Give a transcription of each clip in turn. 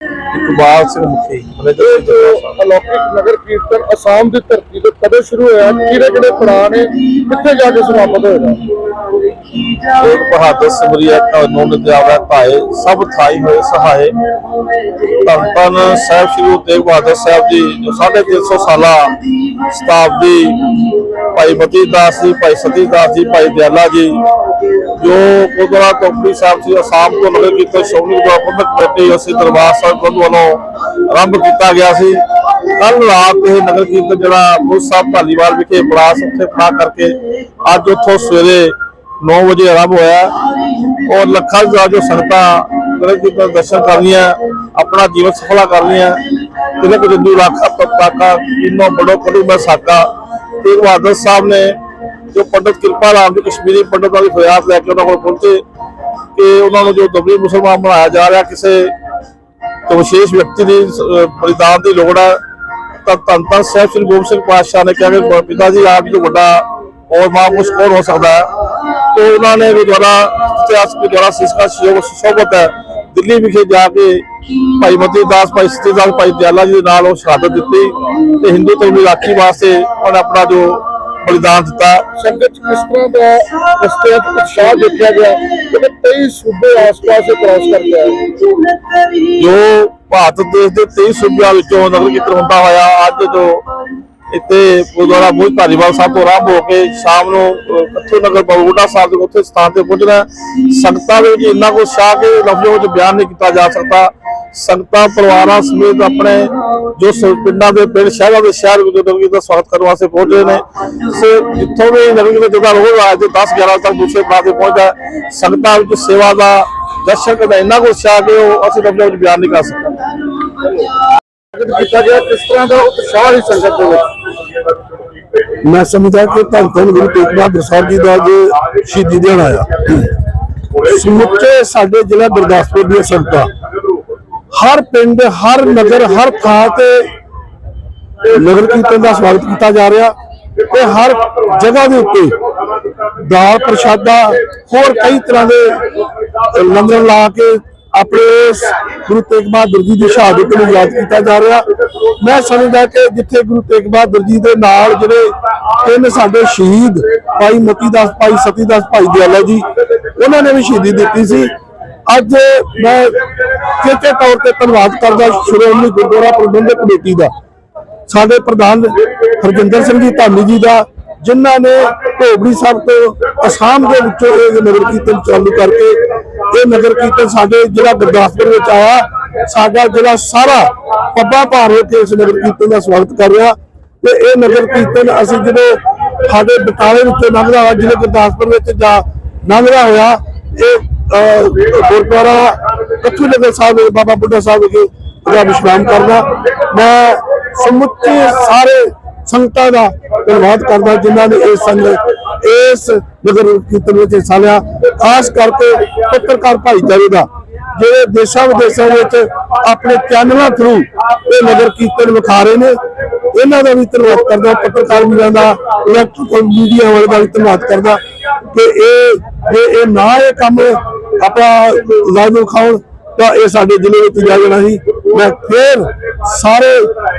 ਇਕਬਾਲ ਸਿੰਘ ਮੁਖੀ। ਇਹ ਅਲੌਕਿਕ ਨਗਰ ਕੀਰਤਨ ਅਸਾਮ ਦੀ ਧਰਤੀ ਤੇ ਕਦੋਂ ਸ਼ੁਰੂ ਹੋਇਆ ਕਿਹੜੇ ਕਿਹੜੇ ਪੜਾਅ ਨੇ ਕਿੱਥੇ ਜਾ ਕੇ ਸਮਾਪਤ ਹੋਏਗਾ ਤੇਗ ਬਹਾਦਰ ਸਿਮਰਿਆ ਕਾਨੂੰਨ ਦਿਆਵਾ ਭਾਏ ਸਭ ਥਾਈ ਹੋਏ ਸਹਾਏ। ਧੰਨ ਧੰਨ ਸਾਹਿਬ ਸ੍ਰੀ ਗੁਰੂ ਤੇਗ ਬਹਾਦਰ ਸਾਹਿਬ ਜੀ ਜੋ 350 ਸਾਲਾ ਸ਼ਤਾਬਦੀ ਭਾਈ ਮਤੀ ਦਾਸ ਜੀ ਭਾਈ ਸਤੀ ਦਾਸ ਜੀ ਭਾਈ ਦਿਆਲਾ ਜੀ ਜੋ ਗੁਰਦੁਆਰਾ ਟੋਪੀ ਸਾਹਿਬ ਜੀ ਅਸਾਮ ਤੋਂ ਨਗਰ ਕੀਰਤਨ ਸ਼੍ਰੋਮਣੀ ਗੁਰਦੁਆਰਾ ਪ੍ਰਬੰਧਕ ਕਮੇਟੀ ਅਸੀਂ ਦਰਬਾਰ ਸਾਹਿਬ ਗੁਰੂ ਵੱਲੋਂ ਆਰੰਭ ਕੀਤਾ ਗਿਆ ਸੀ। ਕੱਲ ਰਾਤ ਇਹ ਨਗਰ ਕੀਰਤਨ ਜਿਹੜਾ ਗੁਰੂ ਸਾਹਿਬ ਢਾਲੀਵਾਲ ਵਿਖੇ ਬਰਾਸ ਉੱਥੇ ਪੜਾ ਕਰਕੇ ਅੱਜ ਉੱਥੋਂ ਸਵੇਰੇ 9 ਵਜੇ ਆਰੰਭ ਹੋਇਆ ਔਰ ਲੱਖਾਂ ਦਾ ਜੋ ਸੰਗਤਾਂ ਨਗਰ ਕੀਰਤਨ ਦਰਸ਼ਨ ਕਰਨੀਆਂ ਆਪਣਾ ਜੀਵਨ ਸਫਲਾ ਕਰਨੀਆਂ ਤਿਲਕ ਜੰਦੂ ਰਾਖਾ ਪਤਾਕਾ ਇਨੋ ਬੜੋ ਕਲੂ ਮੈਂ ਸਾਕਾ ਤੇਗ ਬਹਾਦਰ ਸਾਹਿਬ ਨੇ ਜੋ ਪੰਡਤ ਕਿਰਪਾ ਰਾਮ ਜੀ ਕਸ਼ਮੀਰੀ ਪੰਡਤਾਂ ਦੀ ਫਰਿਆਦ ਲੈ ਕੇ ਉਹਨਾਂ ਕੋਲ ਪਹੁੰਚੇ ਕਿ ਉਹਨਾਂ ਨੂੰ ਜੋ ਦਬੀ ਮੁਸਲਮਾਨ ਬਣਾਇਆ ਜਾ ਰਿਹਾ ਕਿਸੇ ਵਿਸ਼ੇਸ਼ ਵਿਅਕਤੀ ਦੀ ਅਹ, ਬਲੀਦਾਨ ਦੀ ਲੋੜ ਹੈ ਤਾਂ ਧੰਨ ਧੰਨ ਸਾਹਿਬ ਸ੍ਰੀ ਗੋਬਿੰਦ ਸਿੰਘ ਪਾਤਸ਼ਾਹ ਨੇ ਕਿਹਾ ਕਿ ਪਿਤਾ ਜੀ ਆਪ ਜੋ ਵੱਡਾ ਔਰ ਮਹਾਂਪੁਰਸ਼ ਕੌਣ ਹੋ ਸਕਦਾ ਹੈ तो ਉਹਨਾਂ ਨੇ ਗੁਰਦੁਆਰਾ ਇਤਿਹਾਸ ਗੁਰਦੁਆਰਾ ਸਿਸਕਾ ਸ਼ਿਵ ਸੋਬਤ ਹੈ। ਦਿੱਲੀ ਵਿਖੇ ਜਾ ਕੇ ਭਾਈ ਮਤੀ ਦਾਸ ਭਾਈ ਸਤੀ ਦਾਸ ਭਾਈ ਦਿਆਲਾ ਜੀ ਦੇ ਨਾਲ ਉਹ ਸ਼ਹਾਦਤ ਦਿੱਤੀ ਤੇ ਹਿੰਦੂ ਧਰਮ ਦੀ ਰਾਖੀ ਵਾਸਤੇ ਉਹਨੇ ਆਪਣਾ ਜੋ ਬਲੀਦਾਨ ਦਿੱਤਾ। ਸੰਗਤ 'ਚ ਕਿਸ ਤਰ੍ਹਾਂ ਦਾ ਰਸਤੇ ਦਾ ਉਤਸ਼ਾਹ ਦੇਖਿਆ ਗਿਆ ਕਿ 23 ਸੂਬੇ ਆਸ-ਪਾਸ ਕ੍ਰਾਸ ਕਰ ਗਿਆ ਜੋ ਭਾਰਤ ਦੇਸ਼ ਦੇ 23 ਸੂਬਿਆਂ ਵਿੱਚੋਂ ਨਗਰ ਕੀਰਤਨ ਹੁੰਦਾ ਹੋਇਆ ਅੱਜ ਜੋ ਇੱਥੇ ਗੁਰਦੁਆਰਾ ਬੁੱਧ ਧਾਰੀਵਾਲ ਸਾਹਿਬ ਤੋਂ ਆਰੰਭ ਹੋ ਕੇ ਸ਼ਾਮ ਨੂੰ ਕੱਥੂ ਨਗਰ ਬਗੋੜਾ ਸਾਹਿਬ ਦੇ ਉੱਥੇ ਸਥਾਨ ਤੇ ਪਹੁੰਚਣਾ। ਸੰਗਤਾਂ ਦੇ ਵਿੱਚ ਇੰਨਾ ਕੁ ਉਤਸ਼ਾਹ ਕਿ ਲਫ਼ਜ਼ਾਂ ਵਿੱਚ ਬਿਆਨ ਨਹੀਂ ਕੀਤਾ ਜਾ ਸਕਦਾ। ਸੰਗਤਾਂ, ਪਰਿਵਾਰਾਂ ਸਮੇਤ ਆਪਣੇ ਜੋ ਪਿੰਡਾਂ ਦੇ ਪਿੰਡ, ਸ਼ਹਿਰਾਂ ਦੇ ਸ਼ਹਿਰ ਵਿੱਚ ਨਗਰ ਦਾ ਸਵਾਗਤ ਕਰਨ ਵਾਸਤੇ ਪਹੁੰਚੇ ਨੇ। ਸੋ ਜਿੱਥੋਂ ਵੀ ਨਗਰ ਕੀਰਤਨ ਜਿਹੜਾ ਰੋਜ਼ ਰਾਤ 10 11 ਤੱਕ ਦੂਸਰੇ ਪਾਸੇ ਪਹੁੰਚਦਾ ਸੰਗਤਾਂ ਵਿੱਚ ਸੇਵਾ ਦਾ ਦਰਸ਼ਕ ਦਾ ਇੰਨਾ ਕੁ ਉਤਸ਼ਾਹ ਕਿ ਉਹ ਅਸੀਂ ਲਫ਼ਜ਼ਾਂ ਵਿੱਚ ਬਿਆਨ ਨਹੀਂ ਕਰ ਸਕਦੇ। ਕੀਤਾ ਗਿਆ ਕਿਸ ਤਰ੍ਹਾਂ ਦਾ ਉਤਸ਼ਾਹ ਹੀ ਸੰਗਤ ਦੇ ਵਿੱਚ? ਮੈਂ ਸਮਝਦਾ ਕਿ ਧੰਨ ਧੰਨ ਗੁਰੂ ਤੇਗ ਬਹਾਦਰ ਸਾਹਿਬ ਜੀ ਦਾ ਅੱਜ ਸ਼ਹੀਦੀ ਦਿਹਾੜਾ ਆ। ਸਮੁੱਚੇ ਸਾਡੇ ਜ਼ਿਲ੍ਹਾ ਗੁਰਦਾਸਪੁਰ ਦੀਆਂ ਸੰਗਤਾਂ ਹਰ ਪਿੰਡ, ਹਰ ਨਗਰ, ਹਰ ਥਾਂ ਤੇ ਨਗਰ ਕੀਰਤਨ ਦਾ ਸਵਾਗਤ ਕੀਤਾ ਜਾ ਰਿਹਾ ਤੇ ਹਰ ਜਗ੍ਹਾ ਦੇ ਉੱਤੇ ਦਾਲ ਪ੍ਰਸ਼ਾਦਾ, ਹੋਰ ਕਈ ਤਰ੍ਹਾਂ ਦੇ ਲੰਗਰ ਲਾ ਕੇ ਆਪਣੇ ਗੁਰੂ ਤੇਗ ਬਹਾਦਰ ਜੀ ਦੀ ਸ਼ਹਾਦਤ ਨੂੰ ਯਾਦ ਕੀਤਾ ਜਾ ਰਿਹਾ। ਮੈਂ ਸਮਝਦਾ ਕਿ ਜਿੱਥੇ ਗੁਰੂ ਤੇਗ ਬਹਾਦਰ ਜੀ ਦੇ ਨਾਲ ਜਿਹੜੇ ਤਿੰਨ ਸਾਡੇ ਸ਼ਹੀਦ, ਭਾਈ ਮਤੀ ਦਾਸ ਭਾਈ ਸਤੀ ਦਾਸ ਭਾਈ ਦਿਆਲਾ ਜੀ, ਉਹਨਾਂ ਨੇ ਵੀ ਸ਼ਹੀਦੀ ਦਿੱਤੀ ਸੀ। ਅੱਜ ਮੈਂ ਚੇਤੇ ਤੌਰ ਤੇ ਧੰਨਵਾਦ ਕਰਦਾ ਸ਼੍ਰੋਮਣੀ ਗੁਰਦੁਆਰਾ ਪ੍ਰਬੰਧਕ ਕਮੇਟੀ ਦਾ, ਸਾਡੇ ਪ੍ਰਧਾਨ ਹਰਜਿੰਦਰ ਸਿੰਘ ਜੀ ਧਾਮੀ ਜੀ ਦਾ, ਜਿਨ੍ਹਾਂ ਨੇ ਢੋਬੜੀ ਸਾਹਿਬ ਤੋਂ ਅਸਾਮ ਦੇ ਵਿੱਚੋਂ ਇਹ ਨਗਰ ਕੀਰਤਨ ਚਾਲੂ ਕਰਕੇ ਇਹ ਨਗਰ ਕੀਰਤਨ ਸਾਡੇ ਜਿਹੜਾ ਗੁਰਦਾਸਪੁਰ ਵਿੱਚ ਆਇਆ। ਸਾਡਾ ਜਿਹੜਾ ਸਾਰਾ ਪੱਬਾ ਭਾਰ ਹੋ ਕੇ ਇਸ ਨਗਰ ਕੀਰਤਨ ਦਾ ਸਵਾਗਤ ਕਰ ਰਿਹਾ। ਤੇ ਇਹ ਨਗਰ ਕੀਰਤਨ ਅਸੀਂ ਜਦੋਂ ਸਾਡੇ ਬਟਾਲੇ ਵਿੱਚੋਂ ਲੰਘਦਾ ਹੋਇਆ ਜਿਹੜੇ ਗੁਰਦਾਸਪੁਰ ਵਿੱਚ ਜਾ ਲੰਘਦਾ ਹੋਇਆ, ਇਹ ਗੁਰਦੁਆਰਾ ਕੱਥੂ ਨਗਰ ਸਾਹਿਬ ਬਾਬਾ ਬੁੱਢਾ ਸਾਹਿਬ ਵਿਖੇ ਇਹਦਾ ਵਿਸ਼ਰਾਮ ਕਰਦਾ। ਮੈਂ ਸਮੁੱਚੇ ਸਾਰੇ ਸੰਗਤਾਂ ਦਾ ਧੰਨਵਾਦ ਕਰਦਾ ਜਿਨ੍ਹਾਂ ਨੇ ਇਸ ਸੰਗ, ਇਸ ਨਗਰ ਕੀਰਤਨ ਵਿੱਚ ਹਿੱਸਾ ਲਿਆ। ਖਾਸ ਕਰਕੇ ਪੱਤਰਕਾਰ ਭਾਈਚਾਰੇ ਦਾ, ਜਿਹੜੇ ਦੇਸ਼ਾਂ ਵਿਦੇਸ਼ਾਂ ਵਿੱਚ ਆਪਣੇ ਚੈਨਲਾਂ ਥਰੂ ਇਹ ਨਗਰ ਕੀਰਤਨ ਵਿਖਾ ਰਹੇ ਨੇ। ਇਹਨਾਂ ਦਾ ਵੀ ਧੰਨਵਾਦ ਕਰਦਾ, ਪੱਤਰਕਾਰ ਵੀਰਾਂ ਦਾ ਇਲੈਕਟ੍ਰੋਨਿਕ ਮੀਡੀਆ ਵਾਲੇ ਦਾ ਵੀ ਧੰਨਵਾਦ ਕਰਦਾ ਕਿ ਇਹ, ਜੇ ਇਹ ਨਾ ਇਹ ਕੰਮ ਆਪਣਾ ਲਾਈਵ ਵਿਖਾਉਣ ਤਾਂ ਇਹ ਸਾਡੇ ਜ਼ਿਲ੍ਹੇ ਵਿੱਚ ਜਾ ਜਾਣਾ ਸੀ। ਮੈਂ ਫੇਰ ਸਾਰੇ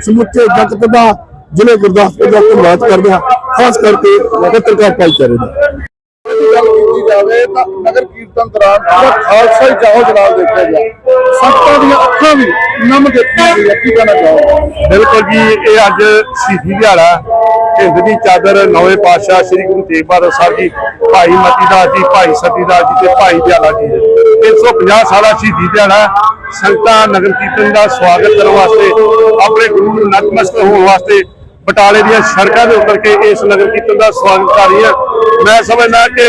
ਸਮੁੱਚੇ ਜਗਤ ਦਾ ਜ਼ਿਲ੍ਹੇ ਗੁਰਦਾਸਪੁਰ ਦਾ ਧੰਨਵਾਦ ਕਰਦਾ ਖਾਸ ਕਰਕੇ ਪੱਤਰਕਾਰ ਭਾਈਚਾਰੇ ਦਾ। ਕੀਤੀ ਜਾਵੇ ਤਾਂ ਨਗਰ ਕੀਰਤਨ ਦੌਰਾਨ ਖਾਲਸਾ ਹੀ ਚਾਹੋ ਜਲਾਲ ਦੇਖਿਆ ਗਿਆ। ਸੰਗਤਾਂ ਦੀਆਂ ਅੱਖਾਂ ਵੀ ਨਮ ਦੇਖੀਆਂ ਗਈਆਂ ਕੀ ਕਹਿਣਾ ਚਾਹੋਗੇ? ਬਿਲਕੁਲ ਜੀ ਇਹ ਅੱਜ ਸ਼ਹੀਦੀ ਦਿਹਾੜਾ ਹਿੰਦ ਦੀ ਚਾਦਰ ਨਵੇਂ ਪਾਤਸ਼ਾਹ ਸ੍ਰੀ ਗੁਰੂ ਤੇਗ ਬਹਾਦਰ ਸਾਹਿਬ ਜੀ, ਭਾਈ ਮਤੀ ਦਾਸ ਜੀ, ਭਾਈ ਸਤੀ ਜੀ ਤੇ ਭਾਈ ਦਿਆਲਾ ਜੀ। 350 ਸਾਲਾ ਸ਼ਹੀਦੀ ਦਿਹਾੜਾ ਸੰਗਤਾਂ ਨਗਰ ਕੀਰਤਨ ਦਾ ਸਵਾਗਤ ਕਰਨ ਵਾਸਤੇ, ਆਪਣੇ ਗੁਰੂ ਨੂੰ ਨਤਮਸਤਕ ਹੋਣ ਵਾਸਤੇ ਬਟਾਲੇ ਦੀਆਂ ਸੜਕਾਂ ਦੇ ਉੱਤਰ ਕੇ ਇਸ ਨਗਰ ਕੀਰਤਨ ਦਾ ਸਵਾਗਤ ਕਰ ਰਹੀ ਹੈ। ਮੈਂ ਸਮਝਦਾ ਕਿ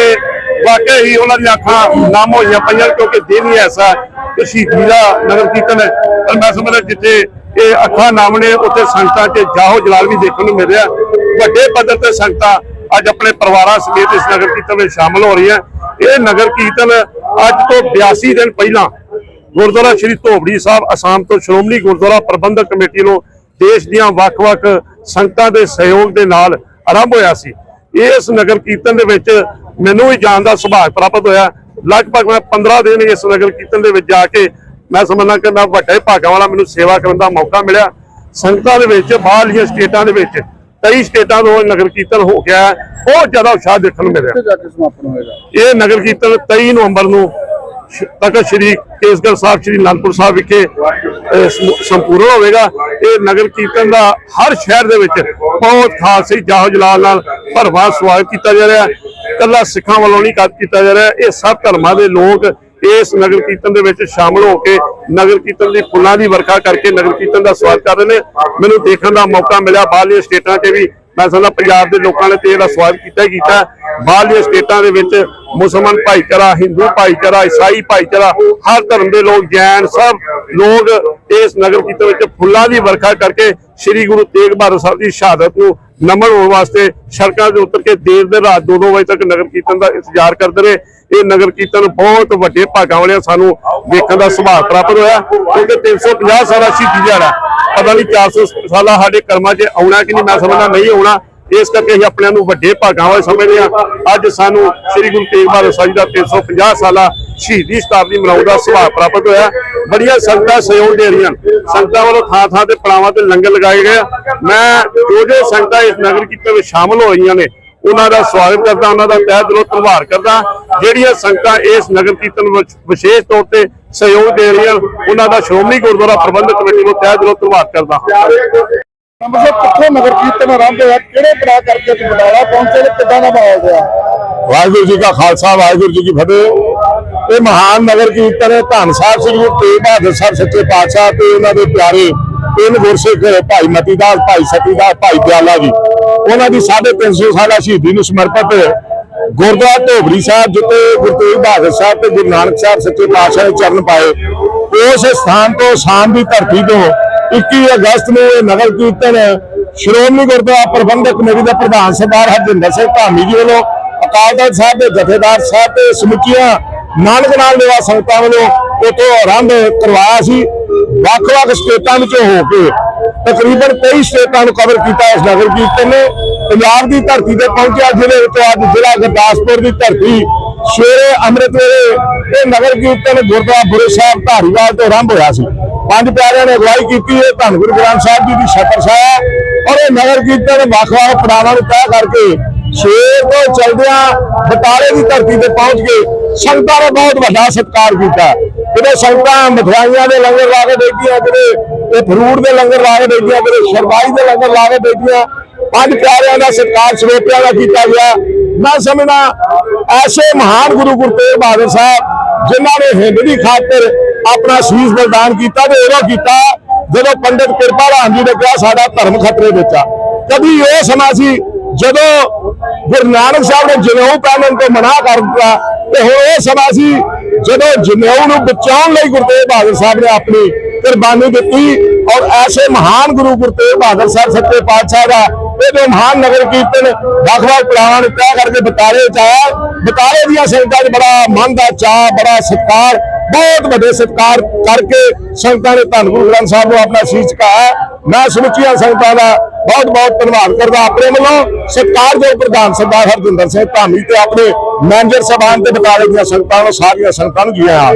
ਵਾਕਈ ਹੀ ਉਹਨਾਂ ਦੀਆਂ ਅੱਖਾਂ ਨਾਮ ਹੋਈਆਂ ਪਈਆਂ ਕਿਉਂਕਿ ਦਿਨ ਹੀ ਐਸਾ ਕਿ ਸ਼ਹੀਦੀ ਦਾ ਨਗਰ ਕੀਰਤਨ ਹੈ। ਪਰ ਮੈਂ ਸਮਝਦਾ ਜਿੱਥੇ ਇਹ ਅੱਖਾਂ ਨਾਮ ਨੇ, ਉੱਥੇ ਸੰਗਤਾਂ 'ਚ ਜਾਹੋ ਜਲਾਲ ਵੀ ਦੇਖਣ ਨੂੰ ਮਿਲ ਰਿਹਾ। ਵੱਡੇ ਪੱਧਰ ਤੇ ਸੰਗਤਾਂ ਅੱਜ ਆਪਣੇ ਪਰਿਵਾਰਾਂ ਸਮੇਤ ਇਸ ਨਗਰ ਕੀਰਤਨ ਵਿੱਚ ਸ਼ਾਮਲ ਹੋ ਰਹੀਆਂ। ਇਹ ਨਗਰ ਕੀਰਤਨ ਅੱਜ ਤੋਂ 82 ਦਿਨ ਪਹਿਲਾਂ ਗੁਰਦੁਆਰਾ ਸ਼੍ਰੀ ਧੋਬੜੀ ਸਾਹਿਬ ਅਸਾਮ ਤੋਂ ਸ਼੍ਰੋਮਣੀ ਗੁਰਦੁਆਰਾ ਪ੍ਰਬੰਧਕ ਕਮੇਟੀ ਨੂੰ ਦੇਸ਼ ਦੀਆਂ ਵੱਖ-ਵੱਖ ਸੰਗਤਾਂ ਦੇ ਸਹਿਯੋਗ ਦੇ ਨਾਲ ਆਰੰਭ ਹੋਇਆ ਸੀ। ਇਸ ਨਗਰ ਕੀਰਤਨ ਦੇ ਵਿੱਚ ਮੈਨੂੰ ਵੀ ਜਾਣ ਦਾ ਸੁਭਾਗ ਪ੍ਰਾਪਤ ਹੋਇਆ। ਲਗਭਗ ਮੈਂ 15 ਦਿਨ ਇਸ ਨਗਰ ਕੀਰਤਨ ਦੇ ਵਿੱਚ ਜਾ ਕੇ ਮੈਂ ਸਮਝਦਾ ਕਿ ਮੈਂ ਵੱਡੇ ਭਾਗਾਂ ਵਾਲਾ ਮੈਨੂੰ ਸੇਵਾ ਕਰਨ ਦਾ ਮੌਕਾ ਮਿਲਿਆ। ਸੰਗਤਾਂ ਦੇ ਵਿੱਚ ਬਾਹਰਲੀਆਂ ਸਟੇਟਾਂ ਦੇ ਵਿੱਚ ਕਈ ਸਟੇਟਾਂ ਤੋਂ ਨਗਰ ਕੀਰਤਨ ਹੋ ਗਿਆ ਹੈ। ਬਹੁਤ ਜ਼ਿਆਦਾ ਉਤਸ਼ਾਹ ਦੇਖਣ ਨੂੰ ਮਿਲਿਆ। ਕਿੱਥੇ ਜਾ ਕੇ ਸਮਾਪਨ ਹੋਏਗਾ? ਇਹ ਨਗਰ ਕੀਰਤਨ 23 ਨਵੰਬਰ ਨੂੰ ਤਖਤ ਸ੍ਰੀ ਕੇਸਗੜ੍ਹ ਸਾਹਿਬ ਸ੍ਰੀ ਅਨੰਦਪੁਰ ਸਾਹਿਬ ਵਿਖੇ ਸੰਪੂਰਨ ਹੋਵੇਗਾ। ਇਹ ਨਗਰ ਕੀਰਤਨ ਦਾ ਹਰ ਸ਼ਹਿਰ ਦੇ ਵਿੱਚ ਬਹੁਤ ਖਾਲਸੇ ਜਾਹੋ ਜਲਾਲ ਨਾਲ ਭਰਵਾ ਸਵਾਗਤ ਕੀਤਾ ਜਾ ਰਿਹਾ। ਹੈ ਕੱਲਾ ਸਿੱਖਾਂ ਵੱਲੋਂ ਨਹੀਂ ਕੀਤਾ ਜਾ ਰਿਹਾ। ਇਹ ਸਭ ਧਰਮਾਂ ਦੇ ਲੋਕ ਇਸ ਨਗਰ ਕੀਰਤਨ ਦੇ ਵਿੱਚ ਸ਼ਾਮਲ ਹੋ ਕੇ ਨਗਰ ਕੀਰਤਨ ਦੀ ਫੁੱਲਾਂ ਦੀ ਵਰਖਾ ਕਰਕੇ ਨਗਰ ਕੀਰਤਨ ਦਾ ਸਵਾਗਤ ਕਰ ਰਹੇ ਨੇ। ਮੈਨੂੰ ਦੇਖਣ ਦਾ ਮੌਕਾ ਮਿਲਿਆ ਬਾਹਰਲੀਆਂ ਸਟੇਟਾਂ 'ਚ ਵੀ। ਮੈਂ ਸਮਝਦਾ ਪੰਜਾਬ ਦੇ ਲੋਕਾਂ ਨੇ ਤੇ ਇਹਦਾ ਸਵਾਗਤ ਕੀਤਾ ਹੀ ਕੀਤਾ। ਬਾਹਰਲੀਆਂ ਸਟੇਟਾਂ ਦੇ ਵਿੱਚ ਮੁਸਲਮਾਨ ਭਾਈਚਾਰਾ, ਹਿੰਦੂ ਭਾਈਚਾਰਾ, ਈਸਾਈ ਭਾਈਚਾਰਾ, ਹਰ ਧਰਮ ਦੇ ਲੋਕ, ਜੈਨ ਸਭ ਲੋਕ ਇਸ ਨਗਰ ਕੀਰਤਨ ਵਿੱਚ ਫੁੱਲਾਂ ਦੀ ਵਰਖਾ ਕਰਕੇ ਸ੍ਰੀ ਗੁਰੂ ਤੇਗ ਬਹਾਦਰ ਸਾਹਿਬ ਦੀ ਸ਼ਹਾਦਤ ਨੂੰ ਨਮਨ ਹੋਣ ਵਾਸਤੇ ਸੜਕਾਂ ਤੇ ਉਤਰ ਕੇ ਦੇਰ ਦੇ ਰਾਤ 2-2 ਵਜੇ ਤੱਕ ਨਗਰ ਕੀਰਤਨ ਦਾ ਇੰਤਜ਼ਾਰ ਕਰਦੇ ਰਹੇ। ਇਹ ਨਗਰ ਕੀਰਤਨ ਬਹੁਤ ਵੱਡੇ ਭਾਗਾਂ ਵਾਲਿਆਂ ਸਾਨੂੰ ਵੇਖਣ ਦਾ ਸੁਭਾਅ ਪ੍ਰਾਪਤ ਹੋਇਆ। ਕਿਉਂਕਿ 350 ਸਾਲਾ ਸ਼ਹੀਦੀ ਦਿਹਾੜਾ, ਪਤਾ ਨਹੀਂ 400 ਸਾਲਾ ਸਾਡੇ ਕਰਮਾਂ 'ਚ ਆਉਣਾ ਕਿ ਨਹੀਂ, ਮੈਂ ਸਮਝਦਾ ਨਹੀਂ ਆਉਣਾ। ਇਸ ਕਰਕੇ ਅਸੀਂ ਆਪਣਿਆਂ ਨੂੰ ਵੱਡੇ ਭਾਗਾਂ ਵਾਲੇ ਸਮਝਦੇ ਹਾਂ। ਅੱਜ ਸਾਨੂੰ ਸ੍ਰੀ ਗੁਰੂ ਤੇਗ ਬਹਾਦਰ ਸਾਹਿਬ ਦਾ 350 ਸਾਲਾ ਸ਼ਹੀਦੀ ਸ਼ਤਾਬਦੀ ਮਨਾਉਣ ਦਾ ਸੁਭਾਅ ਪ੍ਰਾਪਤ ਹੋਇਆ। ਬੜੀਆਂ ਸੰਗਤਾਂ ਸਹਿਯੋਗ ਦੇ ਰਹੀਆਂ। ਸੰਗਤਾਂ ਵੱਲੋਂ ਥਾਂ ਥਾਂ ਤੇ ਪੜਾਵਾਂ ਤੇ ਲੰਗਰ ਲਗਾਏ ਗਏ ਆ। ਮੈਂ ਜੋ ਜੋ ਸੰਗਤਾਂ ਇਸ ਨਗਰ ਕੀਰਤਨ ਵਿੱਚ ਸ਼ਾਮਲ ਹੋ ਰਹੀਆਂ ਨੇ ਉਹਨਾਂ ਦਾ ਸਵਾਗਤ ਕਰਦਾ ਉਹਨਾਂ ਦਾ ਤਹਿ ਦਿਲੋਂ ਧੰਨਵਾਦ ਕਰਦਾ। ਜਿਹੜੀਆਂ ਸੰਗਤਾਂ ਇਸ ਨਗਰ ਕੀਰਤਨ ਵਿੱਚ ਵਿਸ਼ੇਸ਼ ਤੌਰ ਤੇ ਸਹਿਯੋਗ ਦੇ ਰਹੀਆਂ ਉਹਨਾਂ ਦਾ ਸ਼੍ਰੋਮਣੀ ਗੁਰਦੁਆਰਾ ਪ੍ਰਬੰਧਕ ਕਮੇਟੀ ਨੂੰ ਤਹਿ ਦਿਲੋਂ ਧੰਨਵਾਦ ਕਰਦਾ। ਅੰਮ੍ਰਿਤਸਰ ਕਿੱਥੋਂ ਨਗਰ ਕੀਰਤਨ ਆਰੰਭ ਹੋਇਆ? ਕਿਹੜੇ ਪੜਾ ਕਰਕੇ ਤੁਸੀਂ ਬਟਾਲਾ ਪਹੁੰਚੇ ਤੇ ਕਿੱਦਾਂ ਦਾ ਮਾਹੌਲ ਰਿਹਾ? ਵਾਹਿਗੁਰੂ ਜੀ ਕਾ ਖਾਲਸਾ ਵਾਹਿਗੁਰੂ ਜੀ ਕੀ ਫਤਿਹ। ਇਹ ਮਹਾਨ ਨਗਰ ਕੀਰਤਨ ਹੈ। ਧੰਨ ਸਾਹਿਬ ਸ੍ਰੀ ਗੁਰੂ ਤੇਗ ਬਹਾਦਰ ਸਾਹਿਬ ਸੱਚੇ ਪਾਤਸ਼ਾਹ ਤੇ ਉਹਨਾਂ ਦੇ ਪਿਆਰੇ ਤਿੰਨ ਗੁਰਸਿੱਖ ਭਾਈ ਮਤੀਦਾਸ ਭਾਈ ਸਤੀਦਾਸ ਭਾਈ ਦਿਆਲਾ ਜੀ। ਉਹਨਾਂ ਦੀ 350 ਸਾਲਾ ਸ਼ਹੀਦੀ ਨੂੰ ਸਮਰਪਿਤ ਗੁਰਦੁਆਰਾ ਢੋਬਰੀ ਸਾਹਿਬ, ਜਿੱਥੇ ਗੁਰੂ ਤੇਗ ਬਹਾਦਰ ਸਾਹਿਬ ਤੇ ਗੁਰੂ ਨਾਨਕ ਸਾਹਿਬ ਸੱਚੇ ਪਾਤਸ਼ਾਹ ਨੇ ਚਰਨ ਪਾਏ, ਉਸ ਸਥਾਨ ਤੋਂ ਸ਼ਾਮ ਦੀ ਧਰਤੀ ਤੋਂ 21 ਅਗਸਤ ਨੂੰ ਇਹ ਨਗਰ ਕੀਰਤਨ ਸ਼੍ਰੋਮਣੀ ਗੁਰਦੁਆਰਾ ਪ੍ਰਬੰਧਕ ਕਮੇਟੀ ਦੇ ਪ੍ਰਧਾਨ ਸਰਦਾਰ ਹਰਜਿੰਦਰ ਸਿੰਘ ਧਾਮੀ ਜੀ ਵੱਲੋਂ ਅਕਾਲ ਤਖਤ ਸਾਹਿਬ ਦੇ ਜਥੇਦਾਰ ਸਾਹਿਬ ਤੇ ਸਮੁੱਚੀਆਂ ਨਾਨਕ ਨਾਲ ਨਿਵਾ ਸੰਗਤਾਂ ਵੱਲੋਂ ਉਤੋਂ ਆਰੰਭ ਕਰਵਾਇਆ ਸੀ। ਵੱਖ-ਵੱਖ ਸਟੇਟਾਂ ਵਿੱਚੋਂ ਹੋ ਕੇ ਤਕਰੀਬਨ 23 ਸਟੇਟਾਂ ਨੂੰ ਕਵਰ ਕੀਤਾ ਇਸ ਨਗਰ ਕੀਰਤਨ ਨੇ। ਪੰਜਾਬ ਦੀ ਧਰਤੀ ਤੇ ਪਹੁੰਚਿਆ ਜਿਹਦੇ ਵਿੱਚੋਂ ਅੱਜ ਜ਼ਿਲ੍ਹਾ ਗੁਰਦਾਸਪੁਰ ਦੀ ਧਰਤੀ। ਸਵੇਰੇ ਅੰਮ੍ਰਿਤ ਵੇਲੇ ਇਹ ਨਗਰ ਕੀਰਤਨ ਗੁਰਦੁਆਰਾ ਬੁਰੇ ਸਾਹਿਬ ਧਾਰੀਵਾਲ ਤੋਂ ਆਰੰਭ ਹੋਇਆ ਸੀ। ਪੰਜ ਪਿਆਰਿਆਂ ਨੇ ਅਗਵਾਈ ਕੀਤੀ ਹੈ। ਧੰਨ ਗੁਰੂ ਗ੍ਰੰਥ ਸਾਹਿਬ ਜੀ ਦੀ ਛਤਰ ਛਾਇਆ ਔਰ ਇਹ ਨਗਰ ਕੀਰਤਨ ਵੱਖ-ਵੱਖ ਪੜਾਵਾਂ ਨੂੰ ਤੈਅ ਕਰਕੇ ਸ਼ੇਰ ਤੋਂ ਚਲਦਿਆਂ ਬਟਾਲੇ ਦੀ ਧਰਤੀ ਤੇ ਪਹੁੰਚ ਕੇ ਸੰਗਤਾਂ ਨੇ ਬਹੁਤ ਵੱਡਾ ਸਤਿਕਾਰ ਕੀਤਾ। ਕਿਤੇ ਸੰਗਤਾਂ ਮਠਿਆਈਆਂ ਦੇ ਲੰਗਰ ਲਾ ਕੇ ਬੈਠੀਆਂ ਕਿਤੇ ਇਹ ਫਰੂਟ ਦੇ ਲੰਗਰ ਲਾ ਕੇ ਬੈਠੀਆਂ ਕਿਤੇ ਸ਼ਰਬਾਈ ਦੇ ਲੰਗਰ ਲਾ ਕੇ ਬੈਠੀਆਂ ਪੰਜ ਪਿਆਰਿਆਂ ਦਾ ਸਤਿਕਾਰ ਸਰੋਪਿਆਂ ਦਾ ਕੀਤਾ ਗਿਆ। ਮੈਂ ਸਮਝਦਾ ਐਸੇ ਮਹਾਨ ਗੁਰੂ ਗੁਰੂ ਤੇਗ ਬਹਾਦਰ ਸਾਹਿਬ, ਜਿਨ੍ਹਾਂ ਨੇ ਹਿੰਦ ਦੀ ਖਾਤਰ ਆਪਣਾ ਸ਼ੀਸ਼ ਬਲਿਦਾਨ ਕੀਤਾ ਤੇ ਇਹਦਾ ਕੀਤਾ, ਜਦੋਂ ਪੰਡਿਤ ਕਿਰਪਾ ਰਾਮ ਜੀ ਨੇ ਕਿਹਾ, ਸਾਡਾ ਧਰਮ ਖਤਰੇ ਵਿੱਚ ਆ। ਕਦੀ ਉਹ ਸਮਾਂ ਸੀ ਜਦੋਂ ਗੁਰੂ ਨਾਨਕ ਸਾਹਿਬ ਨੇ ਜਨੇਊ ਪਹਿਨਣ ਤੋਂ ਮਨਾ ਕਰ ਦਿੱਤਾ, ਤੇ ਹੁਣ ਇਹ ਸਮਾਂ ਸੀ ਜਦੋਂ ਜਨੇਊ ਨੂੰ ਬਚਾਉਣ ਲਈ ਗੁਰੂ ਤੇਗ ਬਹਾਦਰ ਸਾਹਿਬ ਨੇ ਆਪਣੀ ਕੁਰਬਾਨੀ ਦਿੱਤੀ ਔਰ ਐਸੇ ਮਹਾਨ ਗੁਰੂ ਗੁਰੂ ਤੇਗ ਬਹਾਦਰ ਸਾਹਿਬ ਸੱਚੇ ਪਾਤਸ਼ਾਹ ਦਾ, ਇਹਦੇ ਮਹਾਨ ਨਗਰ ਕੀਰਤਨ ਵੱਖ-ਵੱਖ ਪੜਾਵਾਂ ਨੂੰ ਤੈਅ ਕਰਕੇ ਬਤਾਲੇ ਚ ਆਇਆ। ਬਤਾਲੇ ਦੀਆਂ ਸੰਗਤਾਂ 'ਚ ਬੜਾ ਮਨ ਦਾ ਚਾਹ ਬੜਾ ਸਤਿਕਾਰ, ਬਹੁਤ ਵੱਡੇ ਸਤਿਕਾਰ ਕਰਕੇ ਸੰਗਤਾਂ ਨੇ ਧੰਨ ਗੁਰੂ ਗ੍ਰੰਥ ਸਾਹਿਬ ਨੂੰ ਆਪਣਾ ਸੀਸ ਝੁਕਾਇਆ ਮੈਂ ਸਮੁੱਚੀਆਂ ਸੰਗਤਾਂ ਦਾ ਬਹੁਤ ਬਹੁਤ ਧੰਨਵਾਦ ਕਰਦਾ ਆਪਣੇ ਵੱਲੋਂ ਸਤਿਕਾਰਯੋਗ ਪ੍ਰਧਾਨ ਸਰਦਾਰ ਹਰਜਿੰਦਰ ਸਿੰਘ ਧਾਮੀ ਤੇ ਆਪਣੇ ਮੈਨੇਜਰ ਸਾਹਿਬਾਨ ਤੇ ਬਤਾਲੇ ਦੀਆਂ ਸੰਗਤਾਂ ਨੂੰ, ਸਾਰੀਆਂ ਸੰਗਤਾਂ ਨੂੰ ਜੀ ਆਇਆਂ